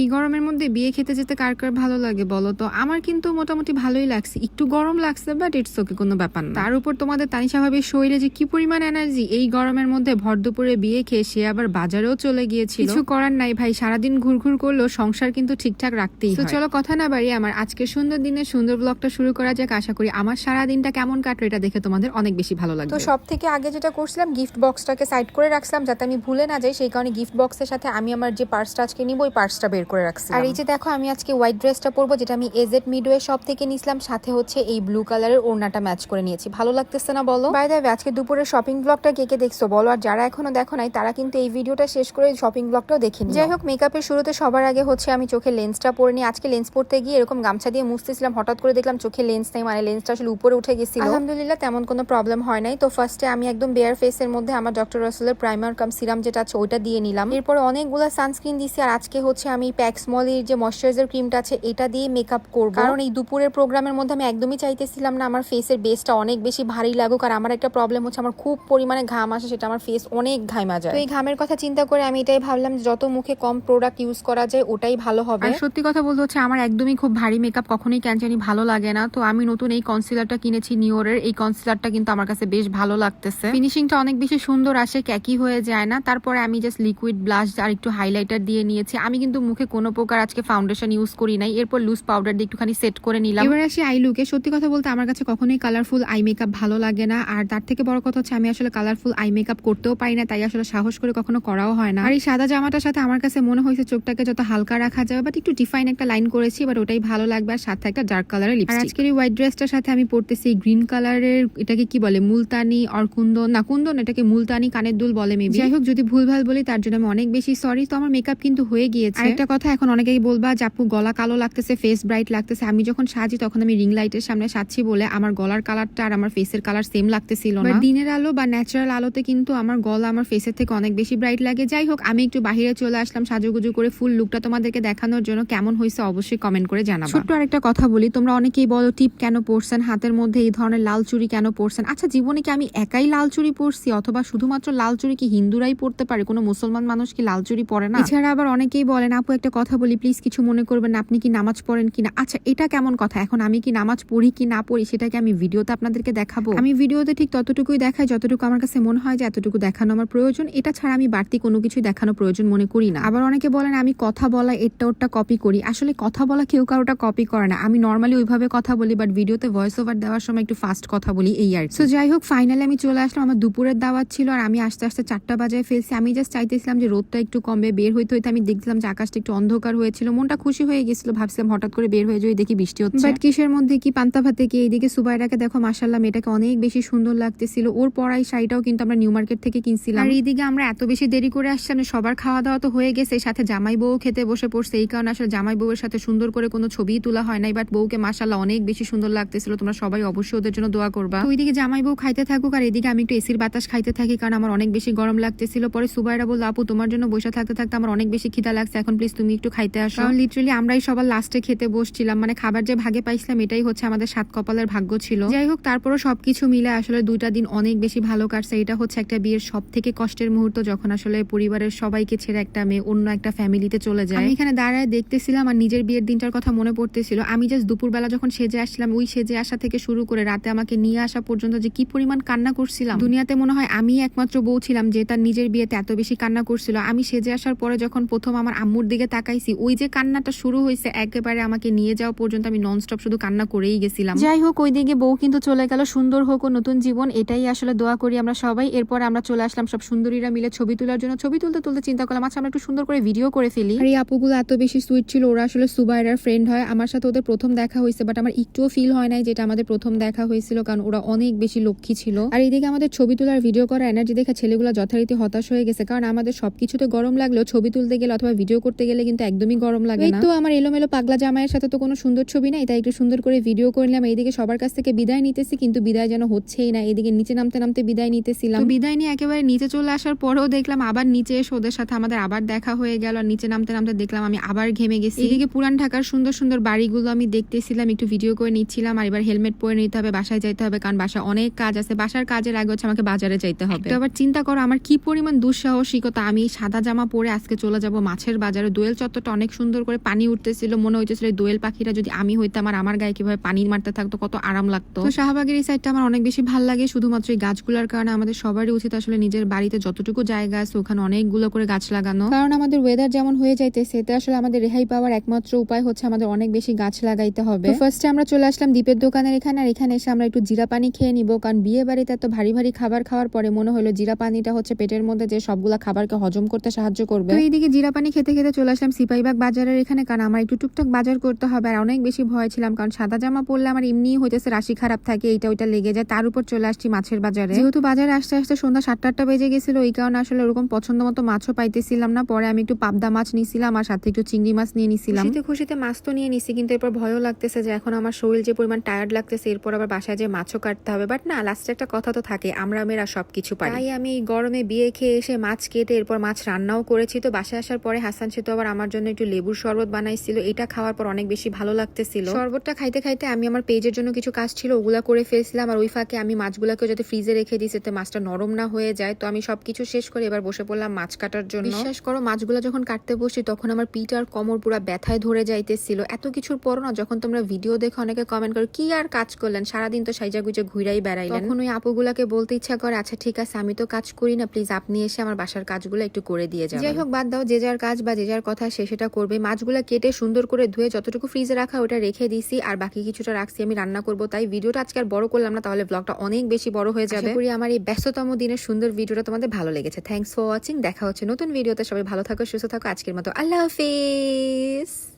এই গরমের মধ্যে বিয়ে খেতে যেতে কার কার ভালো লাগে বলো তো? আমার কিন্তু মোটামুটি ভালোই লাগছে। একটু গরম লাগছে বাট ইটস ওকে কোনো ব্যাপার না। তার উপর তোমাদের তানিশা স্বাভাবিক শরীরে যে কি পরিমাণ এনার্জি এই গরমের মধ্যে ভর দুপুরে বিয়ে খেয়ে সে আবার বাজারেও চলে গিয়েছিল। কিছু করার নাই ভাই সারাদিন ঘুরঘুর করলেও সংসার কিন্তু ঠিকঠাক রাখতেই তো চলো কথা না বাড়ি আমার আজকে সুন্দর দিনে সুন্দর ব্লগটা শুরু করা যাক। আশা করি আমার সারা দিনটা কেমন কাটলো এটা দেখে তোমাদের অনেক বেশি ভালো লাগবে তো সব থেকে আগে যেটা করছিলাম গিফট বক্সটাকে সাইড করে রাখছিলাম যাতে আমি ভুলে না যাই সেই কারণে গিফট বক্সের সাথে আমি আমার যে পার্সটা আজকে নিব ওই পার্সটা বের করে রাখছি আর এই যে দেখো আমি আজকে হোয়াইট ড্রেসটা পরবো যেটা আমি এজেড মিডওয়ে সব থেকে নিছিলাম সাথে হচ্ছে এই ব্লু কালারের ওড়নাটা ম্যাচ করে নিয়েছি। ভালো লাগতেছে না বলো? বাই দ্য আজকে দুপুরে শপিং ব্লগটা কে কে দেখছ বলো? আর যারা এখনও দেখো নাই তারা কিন্তু এই ভিডিওটা শেষ করে শপিং ব্লগটাও দেখে। যাই হোক মেকআপের শুরুতে সবার আগে হচ্ছে আমি চোখে লেন্সটা পরে নিই। আজকে লেন্স পরতে গিয়ে এরকম গামছা দিয়ে মুছতেছিলাম হঠাৎ করে দেখলাম চোখে লেন্স নেই মানে লেন্সটা আসলে উপরে উঠে গেছিল। আলহামদুলিল্লাহ তেমন কোনো প্রবলেম হয় নাই। তো ফার্স্টে আমি একদম বেয়ার ফেসের মধ্যে আমার ডক্টর রসেলের প্রাইমার কাম সিরাম যেটা আছে ওইটা দিয়ে নিলাম। এরপরে অনেকগুলো সানস্ক্রিন দিছি আর আজকে হচ্ছে আমি প্যাক্স মলির যে ময়শ্চারাইজার ক্রিমটা আছে এটা দিয়ে মেকআপ করব। কারণ এই দুপুরের প্রোগ্রামের মধ্যে আমি একদমই চাইতেছিলাম না আমার ফেসের বেসটা অনেক বেশি ভারী লাগুক। আর আমার একটা প্রবলেম হচ্ছে আমার খুব পরিমাণে ঘাম আসে সেটা আমার ফেস অনেক ঘাইমা যায়। তো এই ঘামের কথা চিন্তা করে আমি এটাই ভাবলাম যে যত মুখে কম প্রোডাক্ট ইউজ করা যায় ওটাই ভালো হবে। আর সত্যি কথা বলতে হচ্ছে আমার একদমই খুব ভারী মেকআপ কখনোই কেন জানি ভালো লাগে না। তো আমি নতুন এই কনসিলারটা কিনেছি নিওরের এই কনসিলারটা কিন্তু আমার কাছে বেশ ভালো লাগতেছে। ফিনিশিংটা অনেক বেশি সুন্দর আসে ক্যাকি হয়ে যায় না। তারপরে আমি জাস্ট লিকুইড ব্লাশ আর একটু হাইলাইটার দিয়ে নিয়েছি। আমি কিন্তু মুখে কোনো প্রকার আজকে ফাউন্ডেশন ইউজ করি নাই। এরপর লুজ পাউডার দিয়ে একটুখানি সেট করে নিলাম। এবার আসি আই লুকে সত্যি কথা বলতে আমার কাছে কখনোই কালারফুল আই মেকআপ ভালো লাগে না। আর তার থেকে বড় কথা হচ্ছে আমি আসলে কালারফুল আই মেকআপ করতেও পারি না তাই আসলে সাহস করে কখনো করাও হয় না। আর এই সাদা জামাটার সাথে আমার কাছে মনে হয়েছে চোখটাকে যত হালকা রাখা যাবে বাট একটু ডিফাইন একটা লাইন করেছি বাট ওটাই ভালো লাগবে। আর সাথে একটা ডার্ক কালারের লিপস্টিক আজকের এই হোয়াইট ড্রেসটার সাথে আমি পরতেছি গ্রিন কালারের এটাকে কি বলে মুলতানি আর কুন্দন? না কুন্দন এটাকে মুলতানি কানের দুল বলে মেবি যাই হোক যদি ভুলভাল বলি তার জন্য আমি অনেক বেশি সরি তো আমার মেকআপ কিন্তু হয়ে গিয়েছে। একটা কথা এখন অনেকেই বলবা যে আপু গলা কালো লাগতেছে ফেস ব্রাইট লাগতেছে। আমি যখন সাজি তখন আমি রিং লাইটের সামনে সাজছি বলে আমার গলার কালারটা আর আমার ফেসের কালার সেম লাগতেছিল না। দিনের আলো বা ন্যাচারাল আলোতে কিন্তু আমার গলা আমার ফেসের থেকে অনেক বেশি ব্রাইট লাগে। যাই হোক আমি একটু বাহিরে চলে আসলাম সাজুগুজু করে ফুল লুকটা তোমাদেরকে দেখানোর জন্য। কেমন হয়েছে অবশ্যই কমেন্ট করে জানাব। ছোট্ট আরেকটা কথা বলি তোমরা অনেকেই বলো টিপ কেন পরছেন? হাতের মধ্যে এই ধরনের লাল চুরি কেন পরছেন? আচ্ছা জীবনে কি আমি একাই লাল চুরি পরছি? অথবা শুধুমাত্র লাল চুরি কি হিন্দুরাই পরতে পারে? কোনো মুসলমান মানুষ কি লাল চুরি পরে না? এছাড়া আবার অনেকেই বলেন আপু একটা কথা বলি প্লিজ কিছু মনে করবেন না, আপনি কি নামাজ পড়েন কিনা? আচ্ছা এটা কেমন কথা? এখন আমি কি নামাজ পড়ি কি না পড়ি, সেটাকে আমি ভিডিওতে আপনাদেরকে দেখাবো। আমি ভিডিওতে ঠিক ততটুকুই দেখাই, যতটুকু আমার কাছে মনে হয় যে এতটুকু দেখানো আমার প্রয়োজন। এটা ছাড়া আমি বাড়তি কোনো কিছু দেখানো প্রয়োজন মনে করি না। আবার অনেকে বলেন, আমি কথা বলা, এটা ওটা কপি করি। আসলে কথা বলা কেউ কারোটা কপি করে না। আমি নর্মালি ওইভাবে কথা বলি বাট ভিডিওতে ভয়েস ওভার দেওয়ার সময় একটু ফাস্ট কথা বলি, এই আর সো যাই হোক ফাইনালি আমি চলে আসলাম। আমার দুপুরের দাওয়াত ছিল, আর আমি আস্তে আস্তে চারটা বাজায় ফেলছি। আমি জাস্ট চাইতেছিলাম যে রোদটা একটু কমবে, বের হইতে হইতে আমি দেখছিলাম যে আকাশটা একটু অন্ধকার হয়েছিল মনটা খুশি হয়ে গেছিল ভাবছিলাম হঠাৎ করে বের হয়ে যাই দেখি বৃষ্টি হচ্ছে। বাট কিসের মধ্যে কি পান্তা ভাতে কি এইদিকে সুবাইরাকে দেখো মাসাল্লাহ মেয়েটাকে অনেক বেশি সুন্দর লাগতেছিল। ওর পরাই শাড়িটাও কিন্তু আমরা নিউ মার্কেট থেকে কিনছিলাম। আর এইদিকে আমরা এত বেশি দেরি করে আসছিলাম সবার খাওয়া দাওয়া তো হয়ে গেছে সাথে জামাই বউ খেতে বসে পড়ছে। এই কারণে আসলে জামাই বউয়ের সাথে সুন্দর করে কোনো ছবি তোলা হয় নাই বাট বউকে মাসাল্লাহ অনেক বেশি সুন্দর লাগতেছিল। তোমরা সবাই অবশ্যই ওদের জন্য দোয়া করবা। ওইদিকে জামাই বউ খাইতে থাকুক আর এদিকে আমি একটু এসির বাতাস খাইতে থাকি কারণ আমার অনেক বেশি গরম লাগতেছিল। পরে সুবাইরা বলল আপু তোমার জন্য বসে থাকতে থাকতে আমার অনেক বেশি খিদা লাগছে এখন প্লিজ তুমি একটু খাইতে আসো। কারণ লিটারালি আমরাই সবার লাস্টে খেতে বসছিলাম মানে খাবার যে ভাগে পাইছিলাম এটাই হচ্ছে আমাদের সাত কপালের ভাগ্য ছিল। যাই হোক তারপরও সবকিছু মিলে আসলে দুইটা দিন অনেক বেশি ভালো কাটছে। এটা হচ্ছে একটা বিয়ের সব থেকে কষ্টের মুহূর্ত যখন আসলে পরিবারের সবাইকে ছেড়ে একটা মেয়ে অন্য একটা ফ্যামিলিতে চলে যায়। আমি এখানে দাঁড়ায় দেখতেছিলাম আর নিজের বিয়ের দিনটার কথা মনে পড়তেছিল। আমি জাস্ট দুপুরবেলা যখন সেজে আসছিলাম ওই সেজে আসা থেকে শুরু করে রাতে আমাকে নিয়ে আসা পর্যন্ত যে কি পরিমাণ কান্না করছিলাম। দুনিয়াতে মনে হয় আমি একমাত্র বউ ছিলাম যে তার নিজের বিয়েতে এত বেশি কান্না করছিল। আমি সেজে আসার পরে যখন প্রথম আমার আম্মুর দিকে তাকাইছি। ওই যে কান্নাটা শুরু হয়েছে একেবারে আমাকে নিয়ে যাওয়া পর্যন্ত আমি ননস্টপ শুধু কান্না করেই গেছিলাম। যাই হোক ওই দিকে বউ কিন্তু চলে গেল সুন্দর হোক ও নতুন জীবন এটাই আসলে দোয়া করি আমরা সবাই। এরপর আমরা চলে আসলাম সব সুন্দরীরা মিলে ছবি তোলার জন্য। ছবি তুলতে তুলতে চিন্তা করলাম আচ্ছা আমরা একটু সুন্দর করে ভিডিও করে ফেলি। আর এই আপুগুলো এত বেশি সুইট ছিল ওরা আসলে সুবাইরার ফ্রেন্ড হয়। আমার সাথে ওদের প্রথম দেখা হয়েছে বাট আমার একটুও ফিল হয় নাই যেটা আমাদের প্রথম দেখা হয়েছিল কারণ ওরা অনেক বেশি লক্ষ্মী ছিল। আর এইদিকে আমাদের ছবি তোলার ভিডিও করার এনার্জি দেখে ছেলেগুলো যথারীতি হতাশ হয়ে গেছে কারণ আমাদের সবকিছুতে গরম লাগলেও ছবি তুলতে গেলে অথবা ভিডিও করতে গেলে কিন্তু একদমই গরম লাগে না। তো আমার এলোমেলো পাগলা জামাইয়ের সাথে তো কোনো সুন্দর ছবি নাই তাই একটু সুন্দর করে ভিডিও করে নিলাম। এইদিকে সবার কাছ থেকে বিদায় নিতেছি কিন্তু বিদায় যেন হচ্ছেই না। এদিকে নিচে নামতে নামতে বিদায় নিতেছিলাম। বিদায় নিয়ে একেবারে নিচে চলে আসার পরেও দেখলাম আবার নিচে এসে ওদের সাথে আমাদের আবার দেখা হয়ে গেল। আর নিচে নামতে নামতে দেখলাম আমি আবার ঘেমে গেছি। এদিকে পুরান ঢাকার সুন্দর সুন্দর বাড়িগুলো আমি দেখতেছিলাম একটু ভিডিও করে নিচ্ছিলাম। আর এবার হেলমেট পরে নিতে হবে বাসায় যাইতে হবে কারণ বাসায় অনেক কাজ আছে। বাসার কাজের আগে হচ্ছে আমাকে বাজারে যাইতে হবে। তো আবার চিন্তা করো আমার কি পরিমাণ দুঃসাহসিকতা। আমি সাদা জামা পরে আজকে চলে যাব মাছের বাজারে দোয়েল চত্বরটা অনেক সুন্দর করে পানি উঠতেছিল মনে হইতেছিল দোয়েল পাখিরা যদি আমি হইতাম আর আমার গায়ে কীভাবে পানি মারতে থাকতো কত আরাম লাগতো। তো শাহবাগের এই সাইডটা আমার অনেক বেশি ভালো লাগে শুধুমাত্র এই গাছগুলোর কারণে আমাদের সবারই উচিত আসলে নিজের বাড়িতে যতটুকু জায়গা আছে ওখানে অনেকগুলো করে গাছ লাগানো। কারণ আমাদের ওয়েদার যেমন হয়ে যাইতেছে এতে আসলে আমাদের রেহাই পাওয়ার একমাত্র উপায় হচ্ছে আমাদের অনেক বেশি গাছ লাগাইতে হবে। ফার্স্টে আমরা চলে আসলাম দ্বীপের দোকানের এখানে আর এখানে এসে আমরা একটু জিরা পানি খেয়ে নিব কারণ বিয়ে বাড়িতে এত ভারী ভারী খাবার খাওয়ার পরে মনে হলো জিরা পানিটা হচ্ছে পেটের মধ্যে যে সবগুলা খাবারকে হজম করতে সাহায্য করবে। তো এইদিকে জিরা পানি খেতে খেতে চলে আসলাম সিপাহীবাগ বাজারের এখানে। কারণ আমার একটু টুকটাক বাজার করতে হবে আর অনেক বেশি ভয় ছিলাম। কারণ সাদা জামা পরলে আমার এমনিই হইতেছে রাশি খারাপ থাকে এইটা ওইটা লেগে যায়। তার উপর চলে আসছি মাছের বাজারে। যেহেতু বাজারে আসতে আসতে সন্ধ্যা সাতটা আটটা বেজে গেছিল এই কারণে আসলে ওরকম পছন্দ মতো মাছও পাইতেছিলাম না। পরে আমি একটু পাবদা মাছ নিছিলাম আর সাথে একটু চিংড়ি মাছ নিয়ে নিছিলাম। খুশিতে খুশিতে মাছ তো নিয়ে নিছি কিন্তু এরপর ভয়ও লাগতেছে যে এখন আমার শরীর যে পরিমাণ টায়ার্ড লাগতেছে এরপর আবার বাসায় যে মাছও কাটতে হবে। বাট না লাস্টে একটা কথা তো থাকে আমরা মেয়েরা সবকিছু পারি। তাই আমি গরমে বিয়ে খেয়ে এসে মাছ কেটে এরপর মাছ রান্নাও করেছি। তো বাসায় আসার পরে হাসান সে তো আবার আমার জন্য একটু লেবুর শরবত বানাইছিল। এটা খাওয়ার পর অনেক বেশি ভালো লাগতেছিল। শরবতটা খাইতে খাইতে আমি আমার পেজের জন্য কিছু কাজ ছিল, ওগুলা করে ফেলছিলাম আর ওই ফাঁকে আমি মাছগুলাকেও যাতে ফ্রিজে রেখে দিই যাতে মাছটা নরম না হয়ে যায়। তো আমি সবকিছু শেষ করে এবার বসে পড়লাম মাছ কাটার জন্য। বিশ্বাস করো, মাছগুলো যখন কাটতে বসি তখন আমার পিঠ আর কোমর পুরো ব্যথায় ধরে যাইতেছিল। এত কিছুর পর না যখন তোমরা ভিডিও দেখে অনেকে কমেন্ট করো, কি আর কাজ করলেন? সারাদিন তো সাইজা গুজে ঘুরাই বেড়াইলেন। তখন ওই আপুগুলাকে বলতে ইচ্ছা করে আচ্ছা ঠিক আছে, আমি তো কাজ করি না প্লিজ আপনি এসে আমার বাসার কাজগুলো একটু করে দিয়ে যাবেন। যাই হোক, বাদ দাও, যে যার কাজ বা যে যার কথা সে সেটা করবে। মাছগুলো কেটে সুন্দর করে ধুয়ে যতটুকু ফ্রিজে রাখা ওটা রেখে দিছি। আর বাকি কিছুটা রাখছি আমি রান্না করব। তাই ভিডিওটা আজকে আর বড় করলাম না তাহলে ব্লগটা অনেক বেশি বড় হয়ে যাবে। করি আমার এই ব্যস্ততম দিনের সুন্দর ভিডিওটা তোমাদের ভালো লেগেছে। থ্যাংকস ফর ওয়াচিং দেখা হচ্ছে নতুন ভিডিওতে। সবাই ভালো থাকো সুস্থ থাকো। আজকের মতো আল্লাহ হাফিজ।